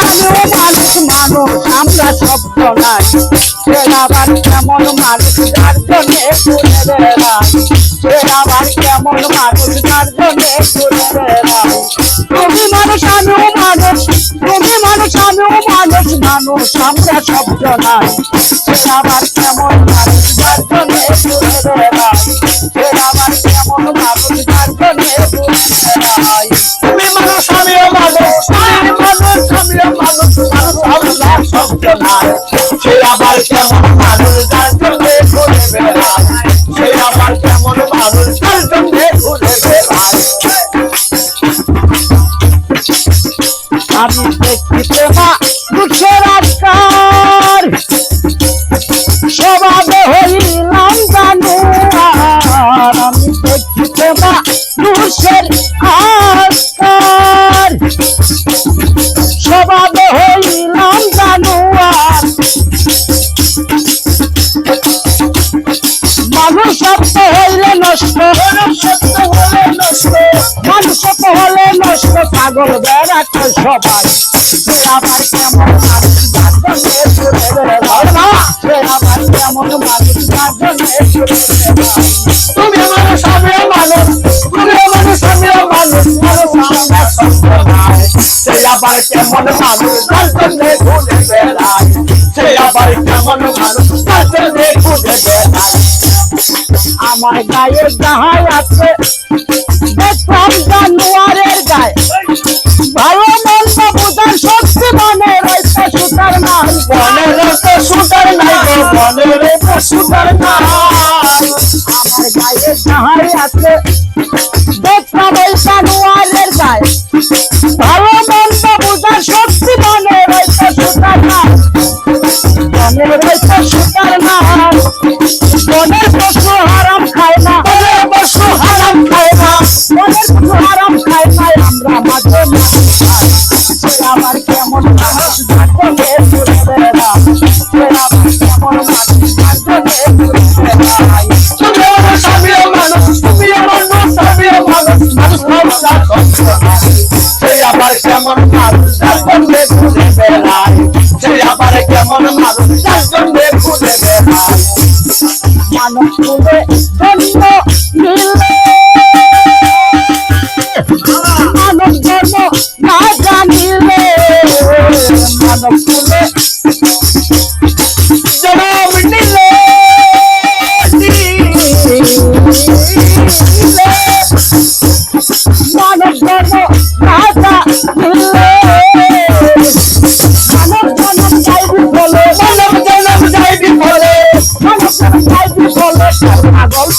আমিও মানুষ মানো আমরা সব জনাই সে আবার কেমন মানুষ যার জন্যে ঘুরে বেড়াই সে আবার কেমন মানুষ যার জন্যে ঘুরে বেড়াই তুমি মানুষ আমিও মানুষ তুমি মানুষ আমিও মানুষ মানুষ আমরা সব জনাই সে আবার আমি দেখিতে মা দুঃখের আকার স্বভাবে হইলাম জানুয়ার আমি দেখিতে মা আকার হইলাম জানুয়ার মানুষ সত্য হইলে নষ্ট পাগল বেড়াচ্ছে সবাই। সে আবার কেমন মানুষ যার জন্যে ঘুরে বেড়ায়। না সে আবার কেমন মানুষ ঘুরে বেড়ায় তুমি মানুষ আমিও মানুষ তুমি মানুষ আমিও মানুষ। মানুষ আমরা জনাই সে আবার কেমন মানুষ ঘুরে বেড়ায়। সে আবার কেমন মানুষ ঘুরে বেড়ায়। আমার গায়ে যাহাই আছে দেখলাম জানুয়ারের বনের সুতার নাই বনের সুতার নাই। আমার গায়ে যাহাই মানব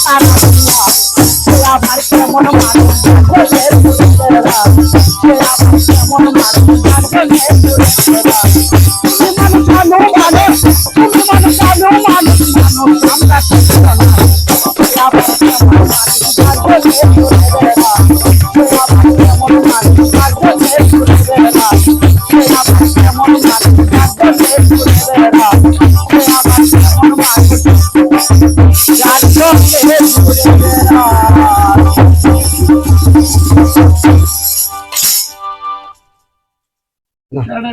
পাগল তারা কেমন মানুষ সে আবার কেমন মানুষ তুমি মানুষ মানুষ তুমি মানুষ আমিও মানুষ মানুষ আমরা কিছু না সে কেমন মানুষ বলে